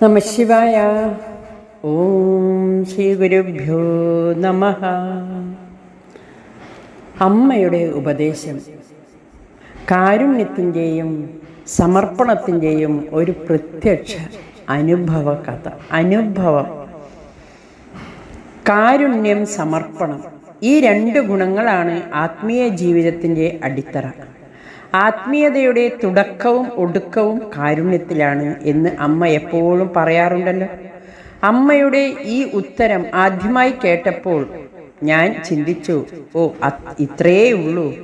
നമ ശിവായ ഓം ശ്രീ ഗുരുഭ്യോ നമ അമ്മയുടെ ഉപദേശം കാരുണ്യത്തിന്റെയും സമർപ്പണത്തിന്റെയും ഒരു പ്രത്യക്ഷ അനുഭവ കഥ അനുഭവം. കാരുണ്യം സമർപ്പണം ഈ രണ്ട് ഗുണങ്ങളാണ് ആത്മീയ ജീവിതത്തിന്റെ അടിത്തറ. ആത്മീയതയുടെ തുടക്കവും ഒടുക്കവും കാരുണ്യത്തിലാണ് എന്ന് അമ്മ എപ്പോഴും പറയാറുണ്ടല്ലോ. അമ്മയുടെ ഈ ഉത്തരം ആദ്യമായി കേട്ടപ്പോൾ ഞാൻ ചിന്തിച്ചു ഓ ഇത്രയേ ഉള്ളൂ.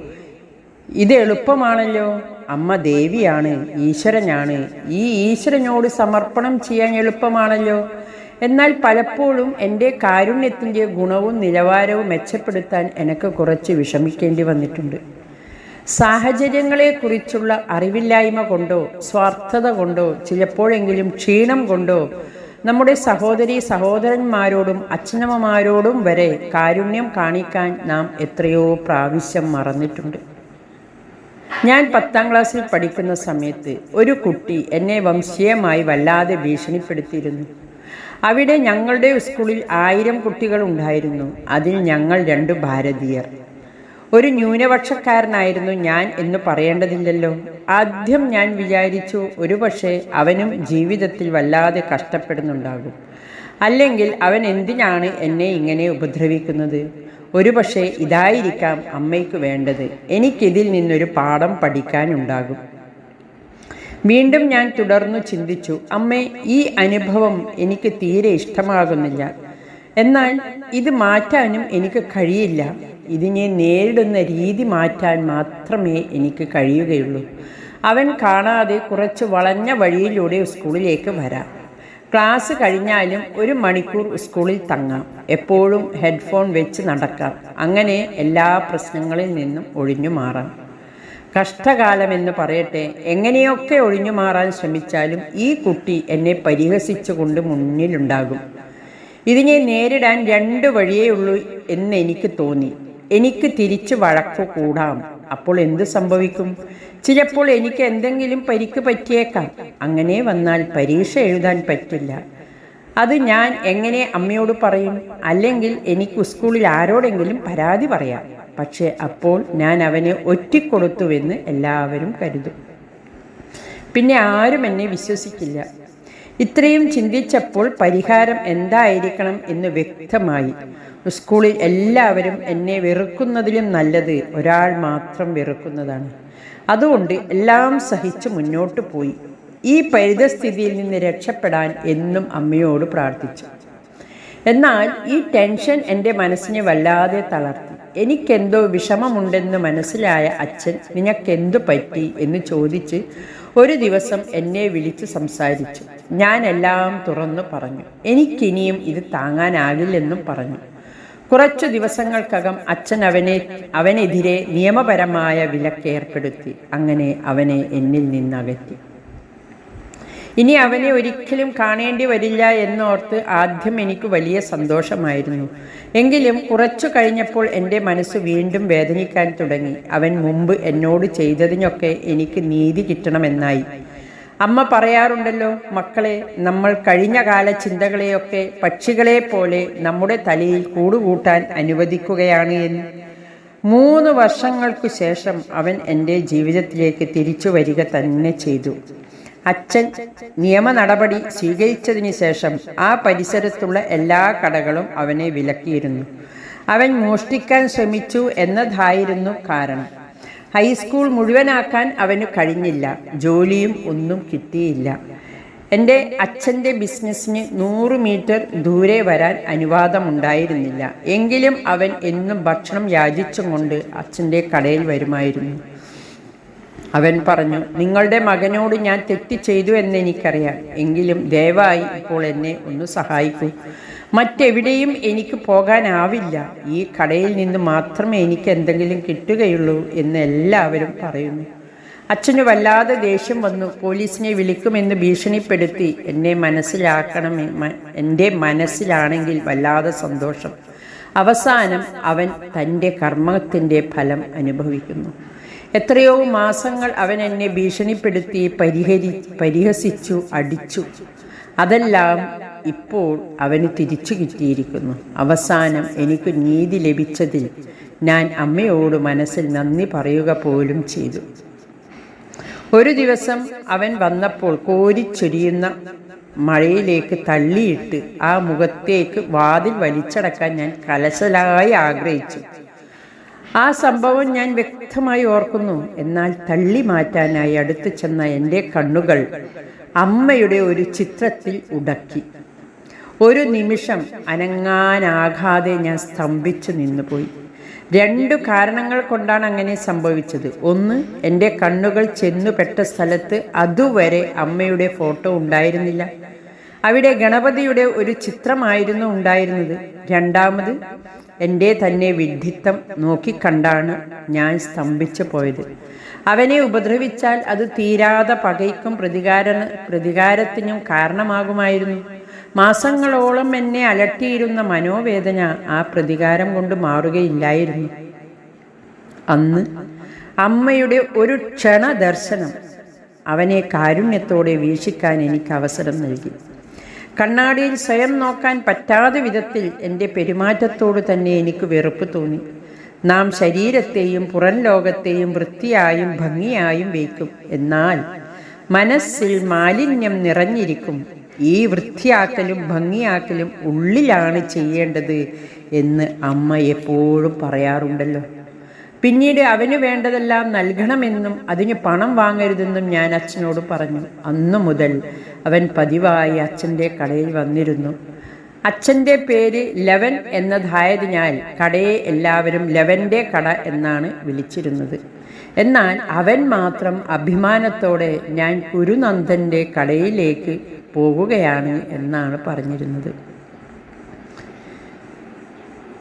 ഇത് എളുപ്പമാണല്ലോ. അമ്മ ദേവിയാണ് ഈശ്വരനാണ്. ഈ ഈശ്വരനോട് സമർപ്പണം ചെയ്യാൻ എളുപ്പമാണല്ലോ. എന്നാൽ പലപ്പോഴും എന്റെ കാരുണ്യത്തിന്റെ ഗുണവും നിലവാരവും മെച്ചപ്പെടുത്താൻ എനിക്ക് കുറച്ച് വിഷമിക്കേണ്ടി വന്നിട്ടുണ്ട്. സാഹചര്യങ്ങളെക്കുറിച്ചുള്ള അറിവില്ലായ്മ കൊണ്ടോ സ്വാർത്ഥത കൊണ്ടോ ചിലപ്പോഴെങ്കിലും ക്ഷീണം കൊണ്ടോ നമ്മുടെ സഹോദരി സഹോദരന്മാരോടും അച്ഛനമ്മമാരോടും വരെ കാരുണ്യം കാണിക്കാൻ നാം എത്രയോ പ്രാവശ്യം മറന്നിട്ടുണ്ട്. ഞാൻ പത്താം ക്ലാസ്സിൽ പഠിക്കുന്ന സമയത്ത് ഒരു കുട്ടി എന്നെ വംശീയമായി വല്ലാതെ ഭീഷണിപ്പെടുത്തിയിരുന്നു. അവിടെ ഞങ്ങളുടെ സ്കൂളിൽ ആയിരം കുട്ടികൾ ഉണ്ടായിരുന്നു. അതിൽ ഞങ്ങൾ രണ്ട് ഭാരതീയർ. ഒരു ന്യൂനപക്ഷക്കാരനായിരുന്നു ഞാൻ എന്ന് പറയേണ്ടതില്ലല്ലോ. ആദ്യം ഞാൻ വിചാരിച്ചു ഒരുപക്ഷെ അവനും ജീവിതത്തിൽ വല്ലാതെ കഷ്ടപ്പെടുന്നുണ്ടാകും. അല്ലെങ്കിൽ അവൻ എന്തിനാണ് എന്നെ ഇങ്ങനെ ഉപദ്രവിക്കുന്നത്? ഒരുപക്ഷെ ഇതായിരിക്കാം അമ്മയ്ക്ക് വേണ്ടത്. എനിക്കിതിൽ നിന്നൊരു പാഠം പഠിക്കാനുണ്ടാകും. വീണ്ടും ഞാൻ തുടർന്നു ചിന്തിച്ചു അമ്മേ ഈ അനുഭവം എനിക്ക് തീരെ ഇഷ്ടമാകുന്നില്ല. എന്നാൽ ഇത് മാറ്റാനും എനിക്ക് കഴിയില്ല. ഇതിനെ നേരിടുന്ന രീതി മാറ്റാൻ മാത്രമേ എനിക്ക് കഴിയുകയുള്ളൂ. അവൻ കാണാതെ കുറച്ച് വളഞ്ഞ വഴിയിലൂടെ സ്കൂളിലേക്ക് വരാം. ക്ലാസ് കഴിഞ്ഞാലും ഒരു മണിക്കൂർ സ്കൂളിൽ തങ്ങാം. എപ്പോഴും ഹെഡ്ഫോൺ വെച്ച് നടക്കാം. അങ്ങനെ എല്ലാ പ്രശ്നങ്ങളിൽ നിന്നും ഒഴിഞ്ഞു മാറാം. കഷ്ടകാലമെന്ന് പറയട്ടെ എങ്ങനെയൊക്കെ ഒഴിഞ്ഞു മാറാൻ ശ്രമിച്ചാലും ഈ കുട്ടി എന്നെ പരിഹസിച്ചുകൊണ്ട് മുന്നിലുണ്ടാകും. ഇതിനെ നേരിടാൻ രണ്ട് വഴിയേ ഉള്ളൂ എന്ന് എനിക്ക് തോന്നി. എനിക്ക് തിരിച്ച് വഴക്കു കൂടാം. അപ്പോൾ എന്ത് സംഭവിക്കും? ചിലപ്പോൾ എനിക്ക് എന്തെങ്കിലും പരിക്ക് പറ്റിയേക്കാം. അങ്ങനെ വന്നാൽ പരീക്ഷ എഴുതാൻ പറ്റില്ല. അത് ഞാൻ എങ്ങനെ അമ്മയോട് പറയും? അല്ലെങ്കിൽ എനിക്ക് സ്കൂളിൽ ആരോടെങ്കിലും പരാതി പറയാം. പക്ഷേ അപ്പോൾ ഞാൻ അവനെ ഒറ്റിക്കൊടുത്തുവെന്ന് എല്ലാവരും കരുതും. പിന്നെ ആരും എന്നെ വിശ്വസിക്കില്ല. ഇത്രയും ചിന്തിച്ചപ്പോൾ പരിഹാരം എന്തായിരിക്കണം എന്ന് വ്യക്തമായി. സ്കൂളിൽ എല്ലാവരും എന്നെ വെറുക്കുന്നതിലും നല്ലത് ഒരാൾ മാത്രം വെറുക്കുന്നതാണ്. അതുകൊണ്ട് എല്ലാം സഹിച്ചു മുന്നോട്ട് പോയി. ഈ പരിതസ്ഥിതിയിൽ നിന്ന് രക്ഷപ്പെടാൻ എന്നും അമ്മയോട് പ്രാർത്ഥിച്ചു. എന്നാൽ ഈ ടെൻഷൻ എന്റെ മനസ്സിനെ വല്ലാതെ തളർത്തി. എനിക്കെന്തോ വിഷമമുണ്ടെന്ന് മനസ്സിലായ അച്ഛൻ നിനക്കെന്തു പറ്റി എന്ന് ചോദിച്ച് ഒരു ദിവസം എന്നെ വിളിച്ച് സംസാരിച്ചു. ഞാനെല്ലാം തുറന്നു പറഞ്ഞു. എനിക്കിനിയും ഇത് താങ്ങാനാകില്ലെന്നും പറഞ്ഞു. കുറച്ചു ദിവസങ്ങൾക്കകം അച്ഛൻ അവനെ അവനെതിരെ നിയമപരമായ വിലക്ക് ഏർപ്പെടുത്തി അങ്ങനെ അവനെ എന്നിൽ നിന്നകറ്റി. ഇനി അവനെ ഒരിക്കലും കാണേണ്ടി വരില്ല എന്നോർത്ത് ആദ്യം എനിക്ക് വലിയ സന്തോഷമായിരുന്നു. എങ്കിലും കുറച്ചു കഴിഞ്ഞപ്പോൾ എന്റെ മനസ്സ് വീണ്ടും വേദനിക്കാൻ തുടങ്ങി. അവൻ മുമ്പ് എന്നോട് ചെയ്തതിനൊക്കെ എനിക്ക് നീതി കിട്ടണമെന്നായി. അമ്മ പറയാറുണ്ടല്ലോ മക്കളെ നമ്മൾ കഴിഞ്ഞ കാല ചിന്തകളെയൊക്കെ പക്ഷികളെ പോലെ നമ്മുടെ തലയിൽ കൂടുകൂട്ടാൻ അനുവദിക്കുകയാണ് എന്ന്. മൂന്ന് വർഷങ്ങൾക്കു ശേഷം അവൻ എന്റെ ജീവിതത്തിലേക്ക് തിരിച്ചു വരിക തന്നെ ചെയ്തു. അച്ഛൻ നിയമ നടപടി സ്വീകരിച്ചതിന് ശേഷം ആ പരിസരത്തുള്ള എല്ലാ കടകളും അവനെ വിലക്കിയിരുന്നു. അവൻ മോഷ്ടിക്കാൻ ശ്രമിച്ചു എന്നതായിരുന്നു കാരണം. ഹൈസ്കൂൾ മുഴുവനാക്കാൻ അവന് കഴിഞ്ഞില്ല. ജോലിയും ഒന്നും കിട്ടിയില്ല. എന്റെ അച്ഛന്റെ ബിസിനസ്സിന് നൂറ് മീറ്റർ ദൂരെ വരാൻ അനുവാദമുണ്ടായിരുന്നില്ല. എങ്കിലും അവൻ എന്നും ഭക്ഷണം യാചിച്ചുകൊണ്ട് അച്ഛന്റെ കടയിൽ വരുമായിരുന്നു. അവൻ പറഞ്ഞു നിങ്ങളുടെ മകനോട് ഞാൻ തെറ്റ് ചെയ്തു എന്ന് എനിക്കറിയാം. എങ്കിലും ദയവായി ഇപ്പോൾ എന്നെ ഒന്ന് സഹായിക്കൂ. മറ്റെവിടെയും എനിക്ക് പോകാനാവില്ല. ഈ കടയിൽ നിന്ന് മാത്രമേ എനിക്ക് എന്തെങ്കിലും കിട്ടുകയുള്ളൂ എന്ന് എല്ലാവരും പറയുന്നു. അച്ഛന് വല്ലാതെ ദേഷ്യം വന്നു. പോലീസിനെ വിളിക്കുമെന്ന് ഭീഷണിപ്പെടുത്തി. എന്നെ മനസ്സിലാക്കണമേ എന്റെ മനസ്സിലാണെങ്കിൽ വല്ലാതെ സന്തോഷം. അവസാനം അവൻ തന്റെ കർമ്മത്തിന്റെ ഫലം അനുഭവിക്കുന്നു. എത്രയോ മാസങ്ങൾ അവൻ എന്നെ ഭീഷണിപ്പെടുത്തി പരിഹരി പരിഹസിച്ചു അടിച്ചു. അതെല്ലാം ഇപ്പോൾ അവന് തിരിച്ചു കിട്ടിയിരിക്കുന്നു. അവസാനം എനിക്ക് നീതി ലഭിച്ചതിൽ ഞാൻ അമ്മയോട് മനസ്സിൽ നന്ദി പറയുക പോലും ചെയ്തു. ഒരു ദിവസം അവൻ വന്നപ്പോൾ കോരിച്ചൊരിയുന്ന മഴയിലേക്ക് തള്ളിയിട്ട് ആ മുഖത്തേക്ക് വാതിൽ വലിച്ചടക്കാൻ ഞാൻ കലശലായി ആഗ്രഹിച്ചു. ആ സംഭവം ഞാൻ വ്യക്തമായി ഓർക്കുന്നു. എന്നാൽ തള്ളി മാറ്റാനായി അടുത്തു ചെന്ന എന്റെ കണ്ണുകൾ അമ്മയുടെ ഒരു ചിത്രത്തിൽ ഉടക്കി. ഒരു നിമിഷം അനങ്ങാനാകാതെ ഞാൻ സ്തംഭിച്ചു നിന്നുപോയി. രണ്ടു കാരണങ്ങൾ കൊണ്ടാണ് അങ്ങനെ സംഭവിച്ചത്. ഒന്ന് എന്റെ കണ്ണുകൾ ചെന്നുപെട്ട സ്ഥലത്ത് അതുവരെ അമ്മയുടെ ഫോട്ടോ ഉണ്ടായിരുന്നില്ല. അവിടെ ഗണപതിയുടെ ഒരു ചിത്രമായിരുന്നു ഉണ്ടായിരുന്നത്. രണ്ടാമത് എന്റെ തന്നെ വിഡ്ഢിത്തം നോക്കിക്കണ്ടാണ് ഞാൻ സ്തംഭിച്ചു പോയത്. അവനെ ഉപദ്രവിച്ചാൽ അത് തീരാതെ പകയ്ക്കും പ്രതികാര പ്രതികാരത്തിനും കാരണമാകുമായിരുന്നു. മാസങ്ങളോളം എന്നെ അലട്ടിയിരുന്ന മനോവേദന ആ പ്രതികാരം കൊണ്ട് മാറുകയില്ലായിരുന്നു. അന്ന് അമ്മയുടെ ഒരു ക്ഷണദർശനം അവനെ കാരുണ്യത്തോടെ വീക്ഷിക്കാൻ എനിക്ക് അവസരം നൽകി. കണ്ണാടിയിൽ സ്വയം നോക്കാൻ പറ്റാത്ത വിധത്തിൽ എന്റെ പെരുമാറ്റത്തോട് തന്നെ എനിക്ക് വെറുപ്പ് തോന്നി. നാം ശരീരത്തെയും പുറം ലോകത്തെയും വൃത്തിയായും ഭംഗിയായും വയ്ക്കും. എന്നാൽ മനസ്സിൽ മാലിന്യം നിറഞ്ഞിരിക്കും. ഈ വൃത്തിയാക്കലും ഭംഗിയാക്കലും ഉള്ളിലാണ് ചെയ്യേണ്ടത് എന്ന് അമ്മ എപ്പോഴും പറയാറുണ്ടല്ലോ. പിന്നീട് അവന് വേണ്ടതെല്ലാം നൽകണമെന്നും അതിന് പണം വാങ്ങരുതെന്നും ഞാൻ അച്ഛനോട് പറഞ്ഞു. അന്നു മുതൽ അവൻ പതിവായി അച്ഛന്റെ കടയിൽ വന്നിരുന്നു. അച്ഛന്റെ പേര് ലവൻ എന്നതായതിനാൽ കടയെ എല്ലാവരും ലവന്റെ കട എന്നാണ് വിളിച്ചിരുന്നത്. എന്നാൽ അവൻ മാത്രം അഭിമാനത്തോടെ ഞാൻ ഗുരുനന്ദന്റെ കടയിലേക്ക് പോകുകയാണ് എന്നാണ് പറഞ്ഞിരുന്നത്.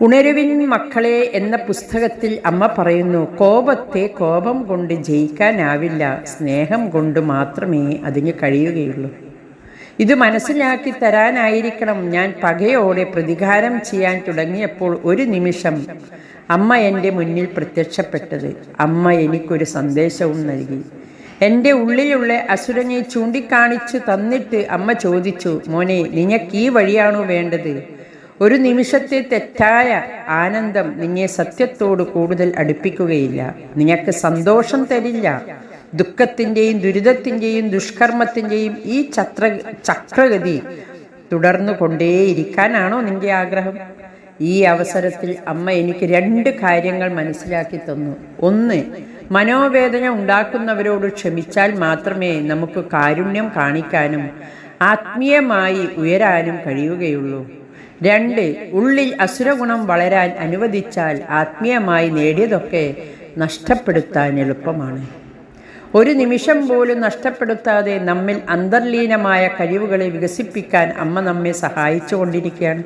ഉണരുവിൻ മക്കളെ എന്ന പുസ്തകത്തിൽ അമ്മ പറയുന്നു കോപത്തെ കോപം കൊണ്ട് ജയിക്കാനാവില്ല സ്നേഹം കൊണ്ട് മാത്രമേ അതിന് കഴിയുകയുള്ളൂ. ഇത് മനസ്സിലാക്കി തരാനായിരിക്കണം. ഞാൻ പകയോടെ പ്രതികാരം ചെയ്യാൻ തുടങ്ങിയപ്പോൾ ഒരു നിമിഷം അമ്മ എന്റെ മുന്നിൽ പ്രത്യക്ഷപ്പെട്ടത്. അമ്മ എനിക്കൊരു സന്ദേശവും നൽകി. എന്റെ ഉള്ളിലുള്ള അസുരനെ ചൂണ്ടിക്കാണിച്ചു തന്നിട്ട് അമ്മ ചോദിച്ചു മോനെ നിനക്ക് ഈ വഴിയാണോ വേണ്ടത്? ഒരു നിമിഷത്തെ തെറ്റായ ആനന്ദം നിന്നെ സത്യത്തോട് കൂടുതൽ അടുപ്പിക്കുകയില്ല. നിങ്ങൾക്ക് സന്തോഷം തരില്ല. ദുഃഖത്തിന്റെയും ദുരിതത്തിന്റെയും ദുഷ്കർമ്മത്തിന്റെയും ഈ ചത്ര ചക്രഗതി തുടർന്നു കൊണ്ടേയിരിക്കാനാണോ നിന്റെ ആഗ്രഹം? ഈ അവസരത്തിൽ അമ്മ എനിക്ക് രണ്ട് കാര്യങ്ങൾ മനസ്സിലാക്കി തന്നു. ഒന്ന് മനോവേദന ഉണ്ടാക്കുന്നവരോട് ക്ഷമിച്ചാൽ മാത്രമേ നമുക്ക് കാരുണ്യം കാണിക്കാനും ആത്മീയമായി ഉയരാനും കഴിയുകയുള്ളൂ. രണ്ട് ഉള്ളിൽ അസുരഗുണം വളരാൻ അനുവദിച്ചാൽ ആത്മീയമായി നേടിയതൊക്കെ നഷ്ടപ്പെടുത്താൻ എളുപ്പമാണ്. ഒരു നിമിഷം പോലും നഷ്ടപ്പെടുത്താതെ നമ്മിൽ അന്തർലീനമായ കഴിവുകളെ വികസിപ്പിക്കാൻ അമ്മ നമ്മെ സഹായിച്ചു കൊണ്ടിരിക്കുകയാണ്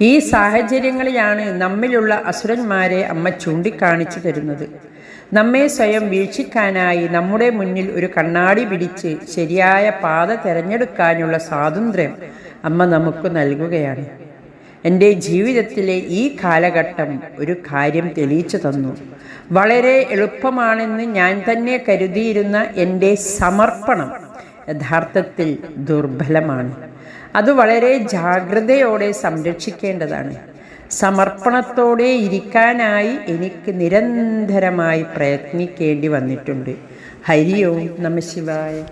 ഈ സാഹചര്യങ്ങളിലാണ് നമ്മിലുള്ള അസുരന്മാരെ അമ്മ ചൂണ്ടിക്കാണിച്ചു തരുന്നത്. നമ്മെ സ്വയം വീക്ഷിക്കാനായി നമ്മുടെ മുന്നിൽ ഒരു കണ്ണാടി പിടിച്ച് ശരിയായ പാത തിരഞ്ഞെടുക്കാനുള്ള സ്വാതന്ത്ര്യം അമ്മ നമുക്ക് നൽകുകയാണ്. എന്റെ ജീവിതത്തിലെ ഈ കാലഘട്ടം ഒരു കാര്യം തെളിയിച്ചു തന്നു. വളരെ എളുപ്പമാണെന്ന് ഞാൻ തന്നെ കരുതിയിരുന്ന എന്റെ സമർപ്പണം യഥാർത്ഥത്തിൽ ദുർബലമാണ്. അത് വളരെ ജാഗ്രതയോടെ സംരക്ഷിക്കേണ്ടതാണ്. സമർപ്പണത്തോടെ ഇരിക്കാനായി എനിക്ക് നിരന്തരമായി പ്രയത്നിക്കേണ്ടി വന്നിട്ടുണ്ട്. ഹരി ഓം നമ ശിവായ.